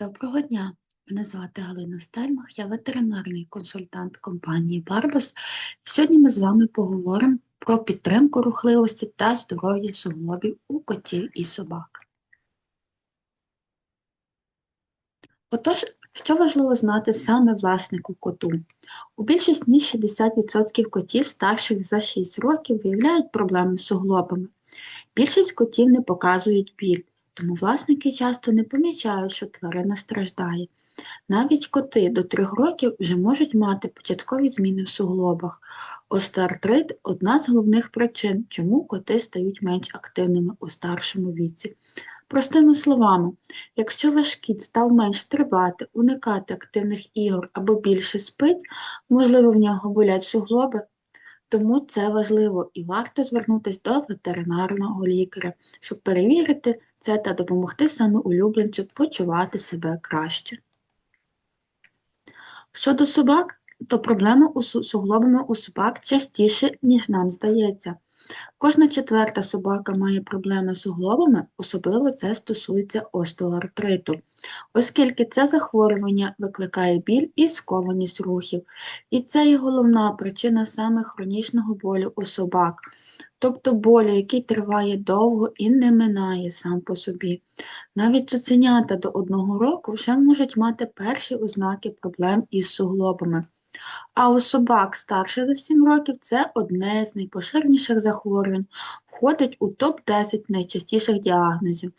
Доброго дня! Мене звати Галина Стельмах, я ветеринарний консультант компанії Барбас. Сьогодні ми з вами поговоримо про підтримку рухливості та здоров'я суглобів у котів і собак. Отож, що важливо знати саме власнику коту? У більшість ніж 60% котів старших за 6 років виявляють проблеми з суглобами. Більшість котів не показують біль, тому власники часто не помічають, що тварина страждає. Навіть коти до 3 років вже можуть мати початкові зміни в суглобах. Остеоартрит – одна з головних причин, чому коти стають менш активними у старшому віці. Простими словами, якщо ваш кіт став менш стрибати, уникати активних ігор або більше спить, можливо, в нього болять суглоби, тому це важливо і варто звернутися до ветеринарного лікаря, щоб перевірити це та допомогти саме улюбленцю почувати себе краще. Щодо собак, то проблеми з суглобами у собак частіше, ніж нам здається. Кожна четверта собака має проблеми з суглобами, особливо це стосується остеоартриту, оскільки це захворювання викликає біль і скованість рухів. І це є головна причина саме хронічного болю у собак, тобто болю, який триває довго і не минає сам по собі. Навіть цуценята до одного року вже можуть мати перші ознаки проблем із суглобами. А у собак старших за 7 років це одне з найпоширеніших захворювань, входить у топ-10 найчастіших діагнозів.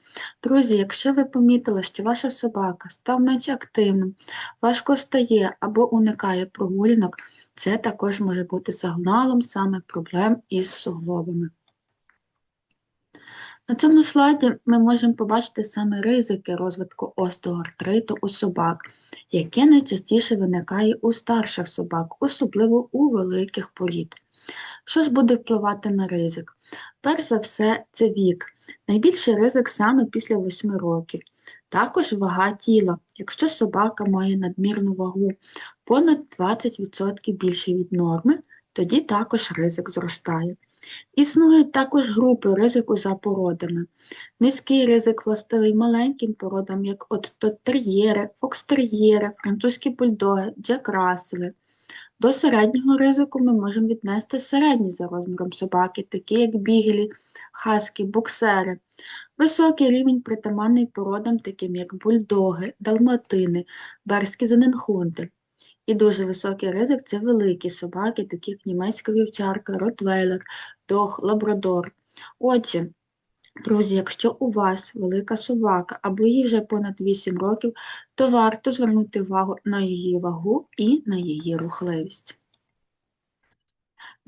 Друзі, якщо ви помітили, що ваша собака став менш активним, важко стає або уникає прогулянок, це також може бути сигналом саме проблем із суглобами. На цьому слайді ми можемо побачити саме ризики розвитку остеоартриту у собак, яке найчастіше виникає у старших собак, особливо у великих порід. Що ж буде впливати на ризик? Перш за все, це вік. Найбільший ризик саме після 8 років. Також вага тіла. Якщо собака має надмірну вагу понад 20% більше від норми, тоді також ризик зростає. Існують також групи ризику за породами. Низький ризик властивий маленьким породам, як от тер'єри, фокстер'єри, французькі бульдоги, джек-рассели. До середнього ризику ми можемо віднести середні за розміром собаки, такі як бігелі, хаски, боксери. Високий рівень притаманний породам, таким як бульдоги, далматини, берські заненхунти. І дуже високий ризик це великі собаки, такі як німецька вівчарка, ротвейлер, дог, лабрадор. Отже, друзі, якщо у вас велика собака або їй вже понад 8 років, то варто звернути увагу на її вагу і на її рухливість.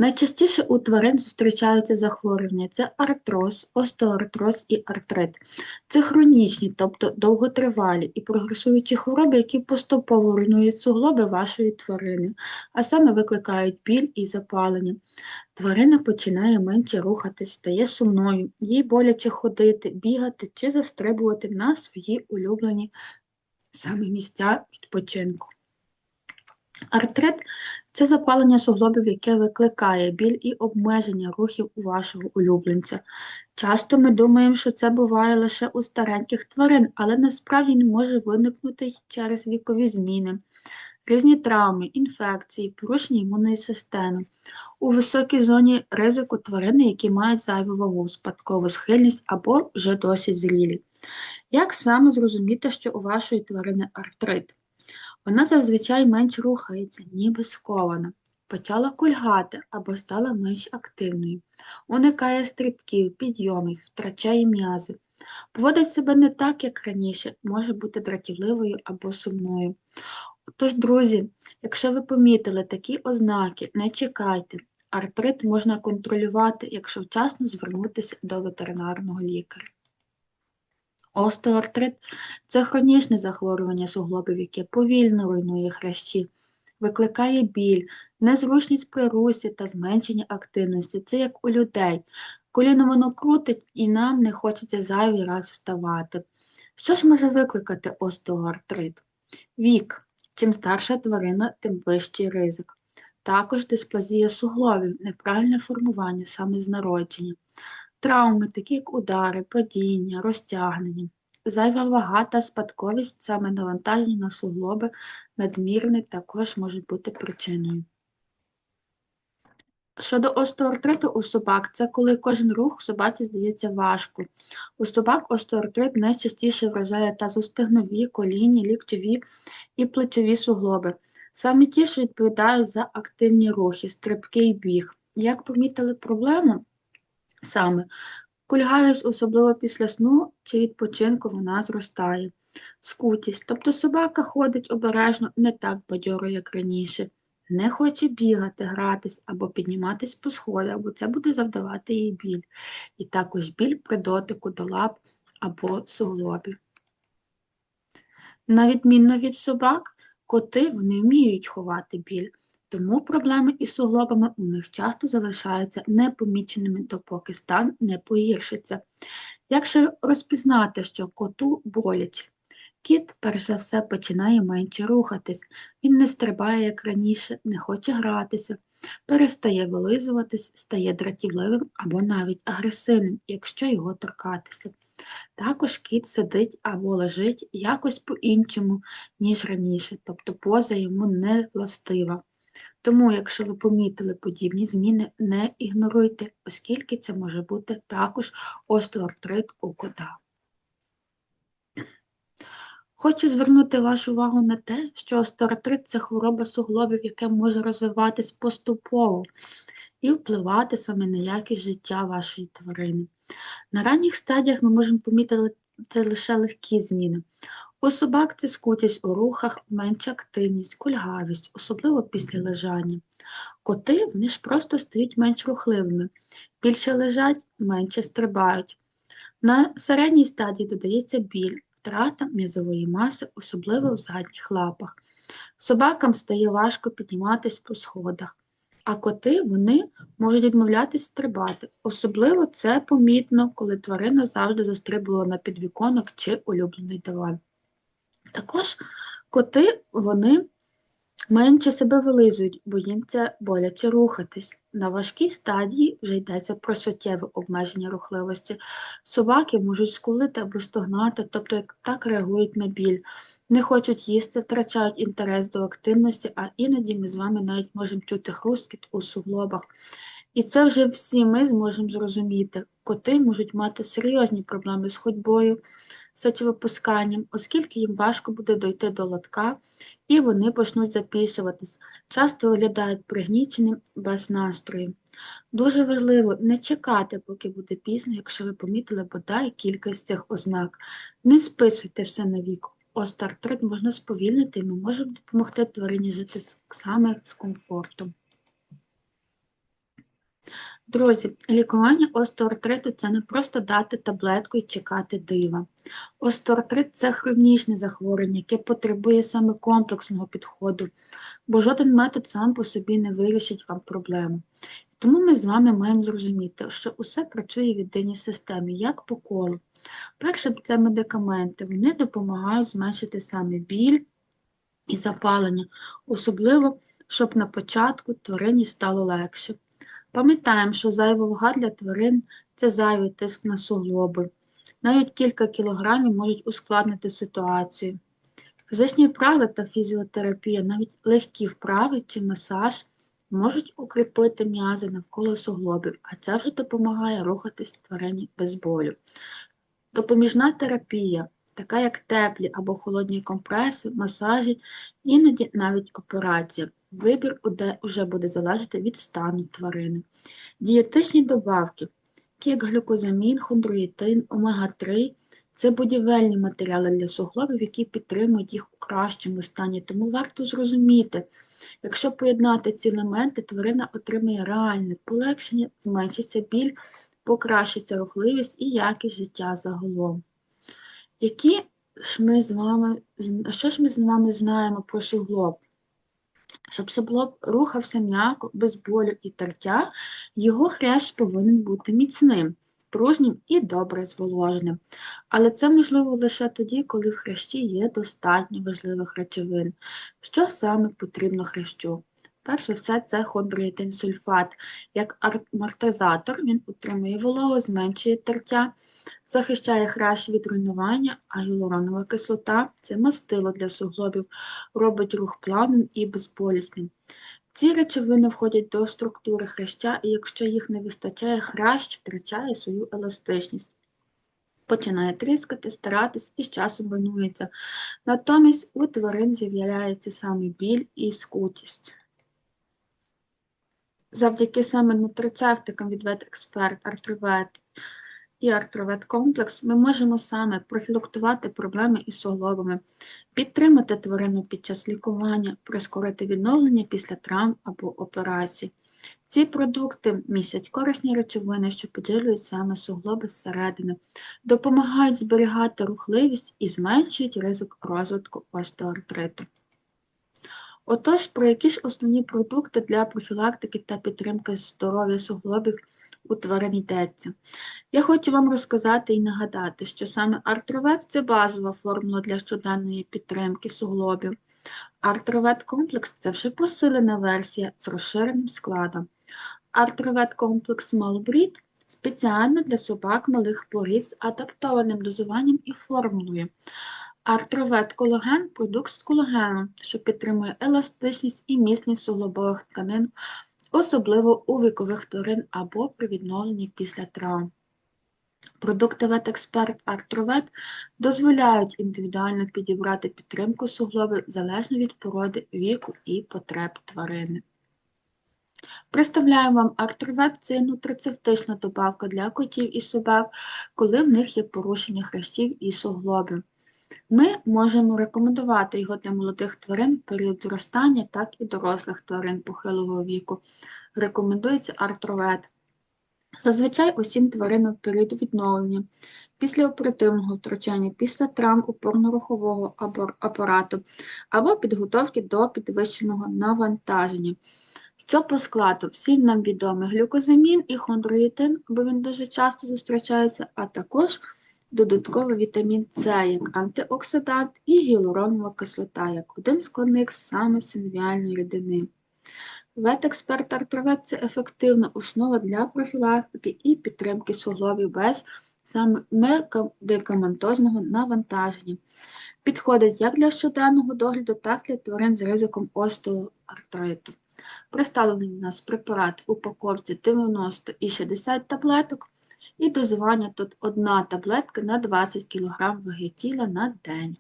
Найчастіше у тварин зустрічаються захворювання це артроз, остеоартроз і артрит. Це хронічні, тобто довготривалі і прогресуючі хвороби, які поступово руйнують суглоби вашої тварини, а саме викликають біль і запалення. Тварина починає менше рухатись, стає сумною, їй боляче ходити, бігати чи застрибувати на свої улюблені саме місця відпочинку. Артрит це запалення суглобів, яке викликає біль і обмеження рухів у вашого улюбленця. Часто ми думаємо, що це буває лише у стареньких тварин, але насправді не може виникнути через вікові зміни, різні травми, інфекції, порушення імунної системи. У високій зоні ризику тварини, які мають зайву вагу, спадкову схильність або вже досить зрілі. Як саме зрозуміти, що у вашої тварини артрит? Вона зазвичай менш рухається, ніби скована, почала кульгати або стала менш активною, уникає стрибків, підйомів, втрачає м'язи, поводить себе не так, як раніше, може бути дратівливою або сумною. Тож, друзі, якщо ви помітили такі ознаки, не чекайте. Артрит можна контролювати, якщо вчасно звернутися до ветеринарного лікаря. Остеоартрит це хронічне захворювання суглобів, яке повільно руйнує хрящі, викликає біль, незручність при русі та зменшення активності. Це як у людей. Коліно воно крутить і нам не хочеться зайвий раз вставати. Що ж може викликати остеоартрит? Вік. Чим старша тварина, тим вищий ризик. Також дисплазія суглобів, неправильне формування саме з народження. Травми, такі як удари, падіння, розтягнення, Зайва вага та спадковість, саме навантаження на суглоби, надмірне також можуть бути причиною. Щодо остеоартриту у собак, це коли кожен рух собаці здається важко. У собак остеоартрит найчастіше вражає тазостегнові, колінні, ліктьові і плечові суглоби. Саме ті, що відповідають за активні рухи, стрибки і біг. Як помітили проблему? Саме кульгавість, особливо після сну чи відпочинку, вона зростає. Скутість, тобто собака ходить обережно не так бадьоро, як раніше не хоче бігати, гратись або підніматись по сходах, бо це буде завдавати їй біль. І також біль при дотику до лап або суглобів. На відмінно від собак, коти вони вміють ховати біль, тому проблеми із суглобами у них часто залишаються непоміченими, допоки стан не погіршиться. Як ще розпізнати, що коту боляче? Кіт, перш за все, починає менше рухатись, він не стрибає, як раніше, не хоче гратися, перестає вилизуватись, стає дратівливим або навіть агресивним, якщо його торкатися. Також кіт сидить або лежить якось по-іншому, ніж раніше, тобто поза йому не властива. Тому, якщо ви помітили подібні зміни, не ігноруйте, оскільки це може бути також остеоартрит у кота. Хочу звернути вашу увагу на те, що остеоартрит – це хвороба суглобів, яка може розвиватись поступово і впливати саме на якість життя вашої тварини. На ранніх стадіях ми можемо помітити лише легкі зміни. У собак це скутість у рухах, менша активність, кульгавість, особливо після лежання. Коти вони ж просто стають менш рухливими, більше лежать, менше стрибають. На середній стадії додається біль, втрата м'язової маси, особливо в задніх лапах. Собакам стає важко підніматись по сходах, а коти вони можуть відмовлятись стрибати. Особливо це помітно, коли тварина завжди застрибувала на підвіконок чи улюблений диван. Також коти вони менше себе вилизують, бо їм це боляче рухатись. На важкій стадії вже йдеться про суттєве обмеження рухливості. Собаки можуть скулити або стогнати, тобто так реагують на біль, не хочуть їсти, втрачають інтерес до активності, а іноді ми з вами навіть можемо чути хрускіт у суглобах. І це вже всі ми зможемо зрозуміти. Коти можуть мати серйозні проблеми з ходьбою, сечовипусканням, оскільки їм важко буде дойти до лотка, і вони почнуть запісуватись, часто виглядають пригніченим без настрою. Дуже важливо не чекати, поки буде пізно, якщо ви помітили бодай кілька з цих ознак. Не списуйте все на віку. Остеоартрит можна сповільнити і ми можемо допомогти тварині жити саме з комфортом. Друзі, лікування остеоартриту – це не просто дати таблетку і чекати дива. Остеоартрит – це хронічне захворювання, яке потребує саме комплексного підходу, бо жоден метод сам по собі не вирішить вам проблему. Тому ми з вами маємо зрозуміти, що усе працює в єдиній системі, як по колу. Перше, це медикаменти, вони допомагають зменшити саме біль і запалення, особливо, щоб на початку тварині стало легше. Пам'ятаємо, що зайва вага для тварин це зайвий тиск на суглоби. Навіть кілька кілограмів можуть ускладнити ситуацію. Фізичні вправи та фізіотерапія, навіть легкі вправи чи масаж можуть укріпити м'язи навколо суглобів, а це вже допомагає рухатись тварині без болю. Допоміжна терапія, така як теплі або холодні компреси, масажі, іноді навіть операція. Вибір вже буде залежати від стану тварини. Дієтичні добавки, як глюкозамін, хондроїтин, омега-3 це будівельні матеріали для суглобів, які підтримують їх у кращому стані. Тому варто зрозуміти, якщо поєднати ці елементи, тварина отримає реальне полегшення, зменшиться біль, покращиться рухливість і якість життя загалом. Які ж ми з вами, Що ж ми з вами знаємо про суглоб? Щоб суглоб рухався м'яко, без болю і тертя, його хрящ повинен бути міцним, пружнім і добре зволоженим. Але це можливо лише тоді, коли в хрящі є достатньо важливих речовин. Що саме потрібно хрящу? Перше все це хондроїтин сульфат. Як амортизатор він утримує вологу, зменшує тертя, захищає хрящ від руйнування, а гіалуронова кислота це мастило для суглобів, робить рух плавним і безболісним. Ці речовини входять до структури хряща, і якщо їх не вистачає, хрящ втрачає свою еластичність. Починає тріскати, старатись і з часом руйнується. Натомість у тварин з'являється саме біль і скутість. Завдяки саме нутрицептикам від ветексперт, артровет і артровет комплекс ми можемо саме профілактувати проблеми із суглобами, підтримати тварину під час лікування, прискорити відновлення після травм або операцій. Ці продукти містять корисні речовини, що поділюють саме суглоби зсередини, допомагають зберігати рухливість і зменшують ризик розвитку остеоартриту. Отож, про які ж основні продукти для профілактики та підтримки здоров'я суглобів у тварин йдеться? Я хочу вам розказати і нагадати, що саме артровет це базова формула для щоденної підтримки суглобів. Артровет комплекс це вже посилена версія з розширеним складом. Артровет комплекс Малбрід спеціально для собак малих порід з адаптованим дозуванням і формулою. Артровет колаген продукт з колагену, що підтримує еластичність і міцність суглобових тканин, особливо у вікових тварин або при відновленні після травм. Продукти Ветексперт Артровет дозволяють індивідуально підібрати підтримку суглобів залежно від породи, віку і потреб тварини. Представляю вам артровет це нутрицевтична добавка для котів і собак, коли в них є порушення хрящів і суглобів. Ми можемо рекомендувати його для молодих тварин в період зростання, так і дорослих тварин похилого віку. Рекомендується артровет. Зазвичай усім тваринам в період відновлення, після оперативного втручання, після травм опорно-рухового апарату або підготовки до підвищеного навантаження. Що по складу? Всім нам відомі глюкозамін і хондроїтин, бо він дуже часто зустрічається, а також додатково вітамін С як антиоксидант і гіалуронова кислота як один складник саме синвіальної рідини. Ветексперт артровет це ефективна основа для профілактики і підтримки суглобів без саме медикаментозного навантаження. Підходить як для щоденного догляду, так і для тварин з ризиком остеоартриту. Представлений у нас препарат в упаковці 90 і 60 таблеток, і дозування тут одна таблетка на 20 кг ваги тіла на день.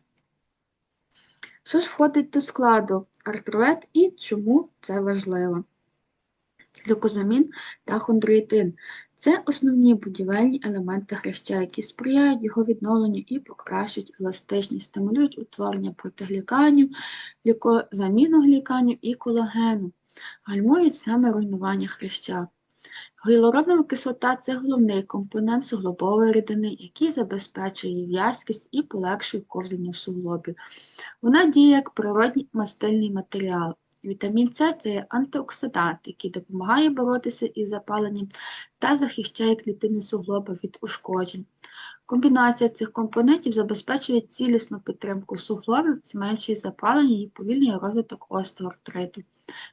Що ж входить до складу артроет і чому це важливо? Глюкозамін та хондроїтин це основні будівельні елементи хряща, які сприяють його відновленню і покращують еластичність, стимулюють утворення протигліканів, заміну гліканів і колагену, гальмують саме руйнування хряща. Гіалуронова кислота це головний компонент суглобової рідини, який забезпечує в'язкість і полегшує ковзання в суглобі. Вона діє як природній мастильний матеріал. Вітамін С це антиоксидант, який допомагає боротися із запаленням та захищає клітини суглоба від ушкоджень. Комбінація цих компонентів забезпечує цілісну підтримку суглобів, зменшує запалення і повільнює розвиток остеоартриту.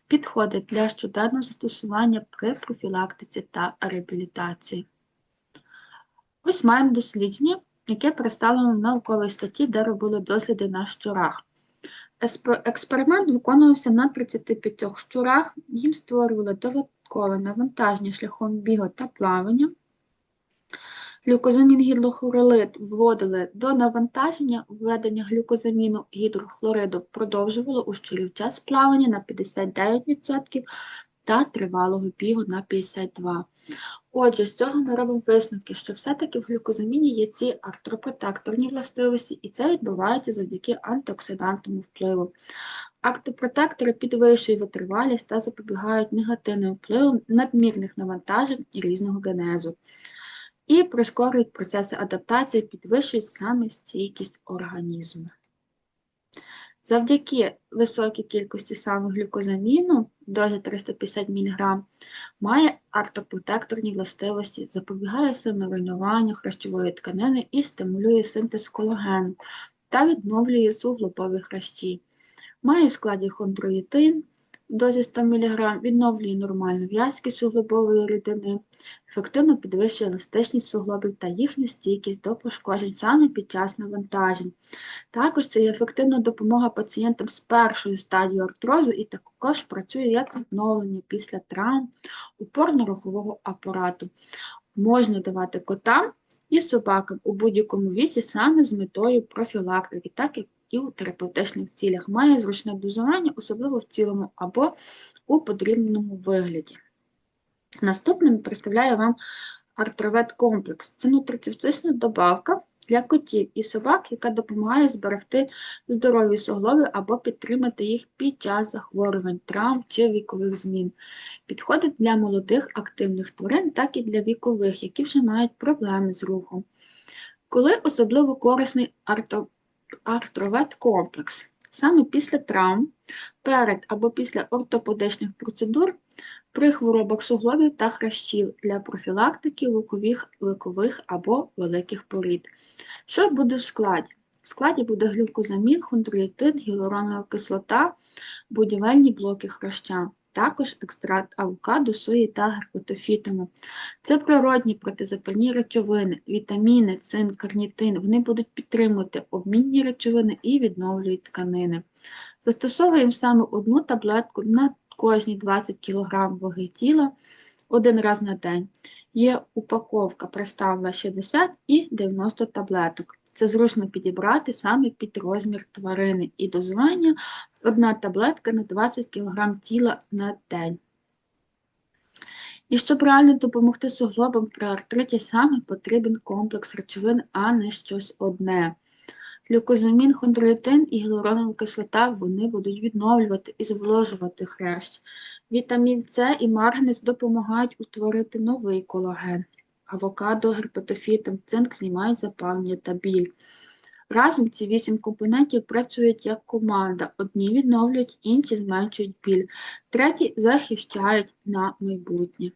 Підходить для щоденного застосування при профілактиці та реабілітації. Ось маємо дослідження, яке представлено в науковій статті, де робили досліди на щурах. Експеримент виконувався на 35 щурах, їм створювали додаткове навантаження шляхом бігу та плавання. Глюкозамін гідрохлорид вводили до навантаження, введення глюкозаміну гідрохлориду продовжувало у щурів час плавання на 59% та тривалого бігу на 52%. Отже, з цього ми робимо висновки, що все-таки в глюкозаміні є ці артропротекторні властивості, і це відбувається завдяки антиоксидантному впливу. Актопротектори підвищують витривалість та запобігають негативним впливам надмірних навантажень різного генезу. І прискорюють процеси адаптації, підвищують саме стійкість організму. Завдяки високій кількості саме глюкозаміну, дозі 350 мг, має артопротекторні властивості, запобігає саморуйнуванню хрящової тканини і стимулює синтез колагену та відновлює суглопові хрящі. Має в складі хондроїтин, дозі 100 мг відновлює нормальну в'язкість суглобової рідини, ефективно підвищує еластичність суглобів та їхню стійкість до пошкоджень саме під час навантажень. Також це є ефективна допомога пацієнтам з першою стадією артрозу і також працює як відновлення після травм опорно-рухового апарату. Можна давати котам і собакам у будь-якому віці саме з метою профілактики, так як і у терапевтичних цілях. Має зручне дозування, особливо в цілому або у подрібненому вигляді. Наступним представляю вам артровет комплекс. Це нутрицептична добавка для котів і собак, яка допомагає зберегти здорові суглоби або підтримати їх під час захворювань, травм чи вікових змін. Підходить для молодих активних тварин, так і для вікових, які вже мають проблеми з рухом. Коли особливо корисний артровет комплекс. Саме після травм, перед або після ортопедичних процедур при хворобах суглобів та хрящів для профілактики вікових, вікових або великих порід. Що буде в складі? В складі буде глюкозамін, хондроїтин, гіалуронова кислота, будівельні блоки хряща також екстракт авокадо, сої та герпетофітуму. Це природні протизапальні речовини, вітаміни, цинк, карнітин. Вони будуть підтримувати обмінні речовини і відновлюють тканини. Застосовуємо саме одну таблетку на кожні 20 кг ваги тіла один раз на день. Є упаковка представила 60 і 90 таблеток. Це зручно підібрати саме під розмір тварини і дозування одна таблетка на 20 кг тіла на день. І щоб реально допомогти суглобам при артриті, саме потрібен комплекс речовин, а не щось одне. Глюкозамін, хондроїтин і гіалуронова кислота вони будуть відновлювати і зволожувати хрящ. Вітамін С і марганець допомагають утворити новий колаген авокадо, герпетофітом, цинк знімають запалення та біль. Разом ці вісім компонентів працюють як команда. Одні відновлюють, інші зменшують біль, треті захищають на майбутнє.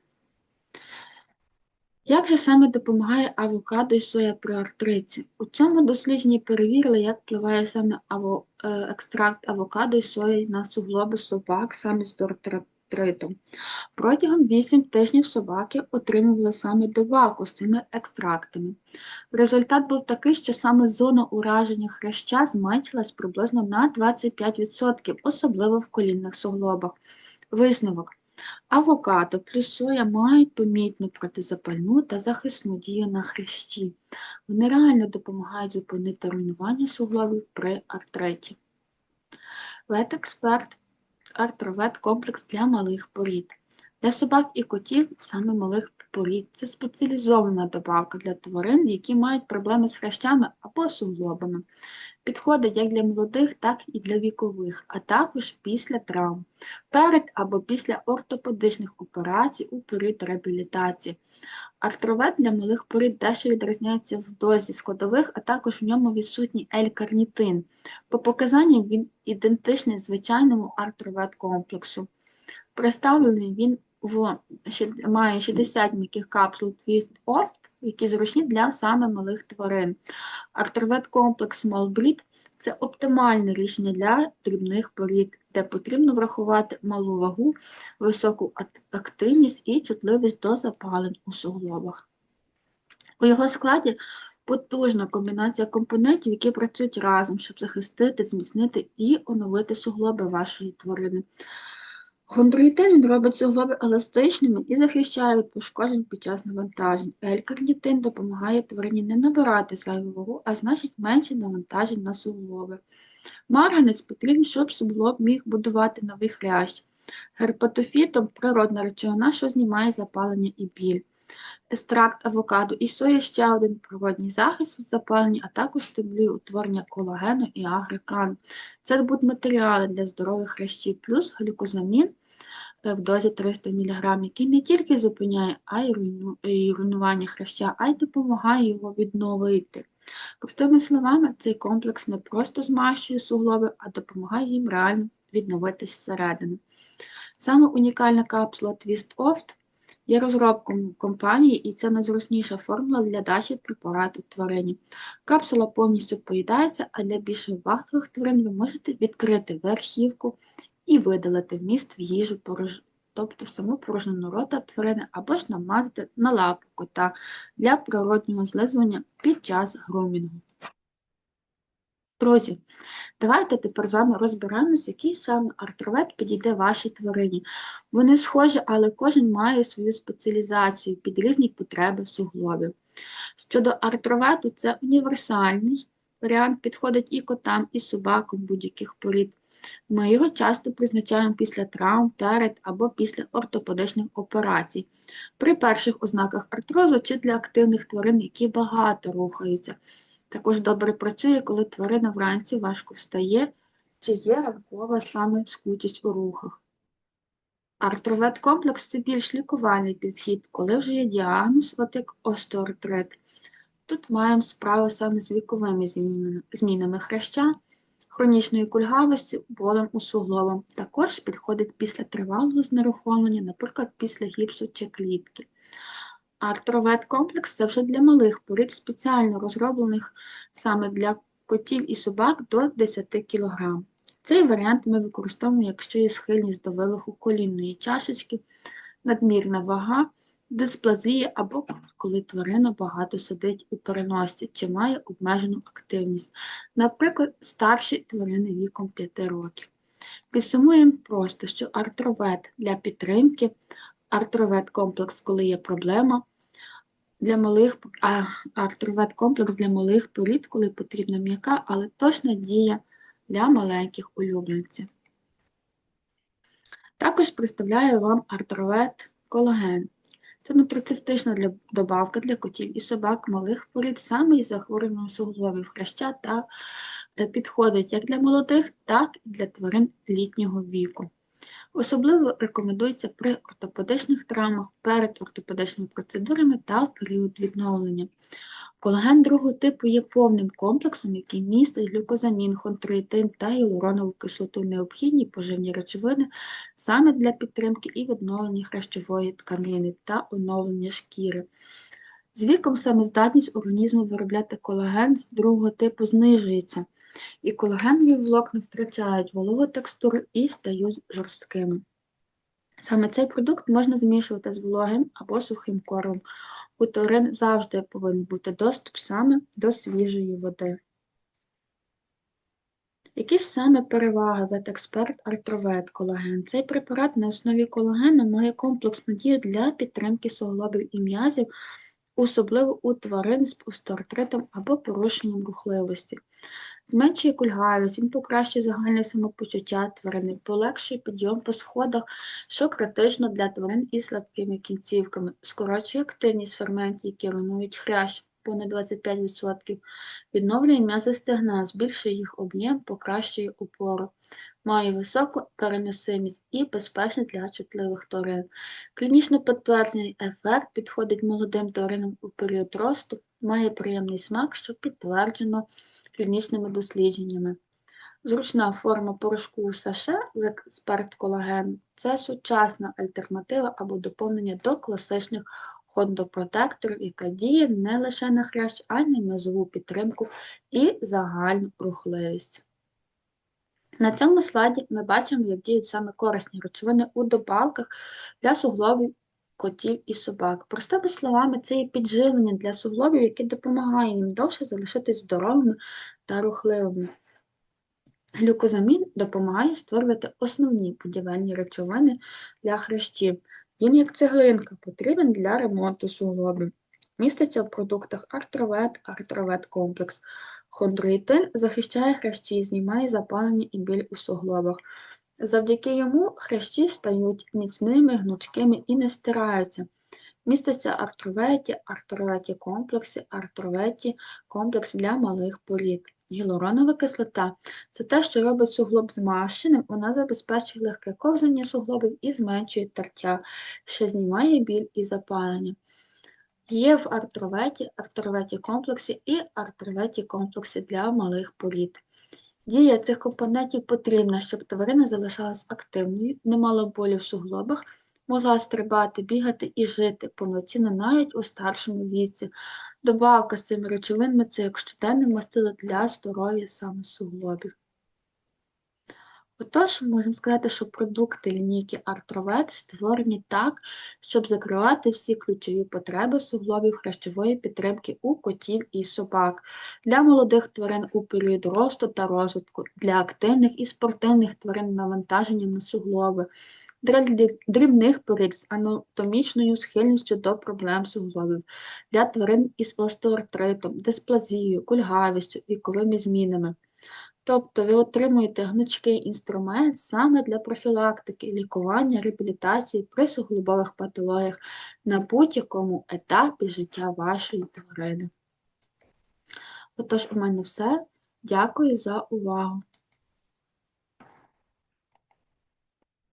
Як же саме допомагає авокадо і соя при артриті? У цьому дослідженні перевірили, як впливає саме аво, е, екстракт авокадо і сої на суглоби собак саме з артритом. Протягом 8 тижнів собаки отримували саме добавку з цими екстрактами. Результат був такий, що саме зона ураження хряща зменшилась приблизно на 25%, особливо в колінних суглобах. Висновок. Авокадо плюс соя мають помітну протизапальну та захисну дію на хрящі. Вони реально допомагають зупинити руйнування суглобів при артриті. Ветексперт артровет комплекс для малих порід. Для собак і котів, саме малих порід, це спеціалізована добавка для тварин, які мають проблеми з хрящами або суглобами. Підходить як для молодих, так і для вікових, а також після травм, перед або після ортопедичних операцій у період реабілітації. Артровет для малих порід дещо відрізняється в дозі складових, а також в ньому відсутній L-карнітин. По показанням він ідентичний звичайному артровет комплексу. Представлений він в, має 60 м'яких капсул Twist Off, які зручні для саме малих тварин. Артровет комплекс Small Breed – це оптимальне рішення для дрібних порід, де потрібно врахувати малу вагу, високу активність і чутливість до запалень у суглобах. У його складі потужна комбінація компонентів, які працюють разом, щоб захистити, зміцнити і оновити суглоби вашої тварини. Хондроїтин робить суглоби еластичними і захищає від пошкоджень під час навантажень. Л-карнітин допомагає тварині не набирати зайву вагу, а значить менше навантажень на суглоби. Марганець потрібен, щоб суглоб міг будувати новий хрящ. Герпатофітом природна речовина, що знімає запалення і біль. Естракт авокадо і соя ще один природній захист від запалення, а також стимулює утворення колагену і агрикан. Це будуть матеріали для здорових хрящів, плюс глюкозамін Е, в дозі 300 мг, який не тільки зупиняє а й руйнування хряща, а й допомагає його відновити. Простими словами, цей комплекс не просто змащує суглоби, а допомагає їм реально відновитись зсередини. Саме унікальна капсула Twist Oft є розробком компанії, і це найзручніша формула для дачі препарату тварині. Капсула повністю поїдається, а для більш вибагливих тварин ви можете відкрити верхівку і видалити вміст в їжу, порож... тобто саму порожнину рота тварини, або ж намазати на лапу кота для природнього злизування під час грумінгу. Друзі, давайте тепер з вами розберемось, який саме артровет підійде вашій тварині. Вони схожі, але кожен має свою спеціалізацію під різні потреби суглобів. Щодо артровету, це універсальний варіант, підходить і котам, і собакам будь-яких порід. Ми його часто призначаємо після травм, перед або після ортопедичних операцій. При перших ознаках артрозу чи для активних тварин, які багато рухаються. Також добре працює, коли тварина вранці важко встає, чи є ранкова саме скутість у рухах. Артровет комплекс це більш лікувальний підхід, коли вже є діагноз отик остеоартрит. Тут маємо справу саме з віковими змінами хряща, хронічною кульгавостю, болем у суглобом. Також підходить після тривалого знерухомлення, наприклад, після гіпсу чи клітки. Артровет комплекс це вже для малих порід, спеціально розроблених саме для котів і собак до 10 кг. Цей варіант ми використовуємо, якщо є схильність до вивиху колінної чашечки, надмірна вага, дисплазія або коли тварина багато сидить у переносці чи має обмежену активність, наприклад, старші тварини віком 5 років. Підсумуємо просто, що артровет для підтримки, артровет комплекс, коли є проблема, для малих, а артровет комплекс для малих порід, коли потрібна м'яка, але точна дія для маленьких улюбленців. Також представляю вам артровет колаген. Це нутрицептична добавка для котів і собак малих порід саме із захворюванням суглобів хряща та е, підходить як для молодих, так і для тварин літнього віку. Особливо рекомендується при ортопедичних травмах, перед ортопедичними процедурами та в період відновлення. Колаген другого типу є повним комплексом, який містить глюкозамін, хонтроїтин та гіалуронову кислоту, необхідні поживні речовини саме для підтримки і відновлення хрящової тканини та оновлення шкіри. З віком саме здатність організму виробляти колаген з другого типу знижується і колагенові волокна втрачають вологу текстуру і стають жорсткими. Саме цей продукт можна змішувати з вологим або сухим кормом. У тварин завжди повинен бути доступ саме до свіжої води. Які ж саме переваги ветексперт артровет колаген? Цей препарат на основі колагену має комплексну дію для підтримки суглобів і м'язів, особливо у тварин з остеоартритом або порушенням рухливості зменшує кульгавість, він покращує загальне самопочуття тварини, полегшує підйом по сходах, що критично для тварин із слабкими кінцівками, скорочує активність ферментів, які руйнують хрящ, понад 25%, відновлює м'язи стегна, збільшує їх об'єм, покращує опору, має високу переносимість і безпечний для чутливих тварин. Клінічно підтверджений ефект підходить молодим тваринам у період росту, має приємний смак, що підтверджено клінічними дослідженнями. Зручна форма порошку саше в експерт колагену це сучасна альтернатива або доповнення до класичних хондопротекторів, яка діє не лише на хрящ, а й на м'язову підтримку і загальну рухливість. На цьому слайді ми бачимо, як діють саме корисні речовини у добавках для суглобів котів і собак. Простими словами, це є підживлення для суглобів, яке допомагає їм довше залишитись здоровими та рухливими. Глюкозамін допомагає створювати основні будівельні речовини для хрящів. Він, як цеглинка, потрібен для ремонту суглобів. Міститься в продуктах артровет, артровет комплекс. Хондроїтин захищає хрящі, знімає запалення і біль у суглобах. Завдяки йому хрящі стають міцними, гнучкими і не стираються. Міститься артроветі, артроветі комплекси, артроветі комплекс для малих порід. Гілуронова кислота це те, що робить суглоб змащеним, вона забезпечує легке ковзання суглобів і зменшує тертя, що знімає біль і запалення. Є в артроветі, артроветі комплексі і артроветі комплекси для малих порід. Дія цих компонентів потрібна, щоб тварина залишалась активною, не мала болю в суглобах, могла стрибати, бігати і жити повноцінно навіть у старшому віці. Добавка з цими речовинами це як щоденне мастило для здоров'я саме суглобів. Отож, можемо сказати, що продукти лінійки Артровет створені так, щоб закривати всі ключові потреби суглобів хрящової підтримки у котів і собак, для молодих тварин у період росту та розвитку, для активних і спортивних тварин навантаженням на суглоби, для дрібних порід з анатомічною схильністю до проблем суглобів, для тварин із остеоартритом, дисплазією, кульгавістю, віковими змінами. Тобто ви отримуєте гнучкий інструмент саме для профілактики, лікування, реабілітації при суглобових патологіях на будь-якому етапі життя вашої тварини. Отож, у мене все. Дякую за увагу.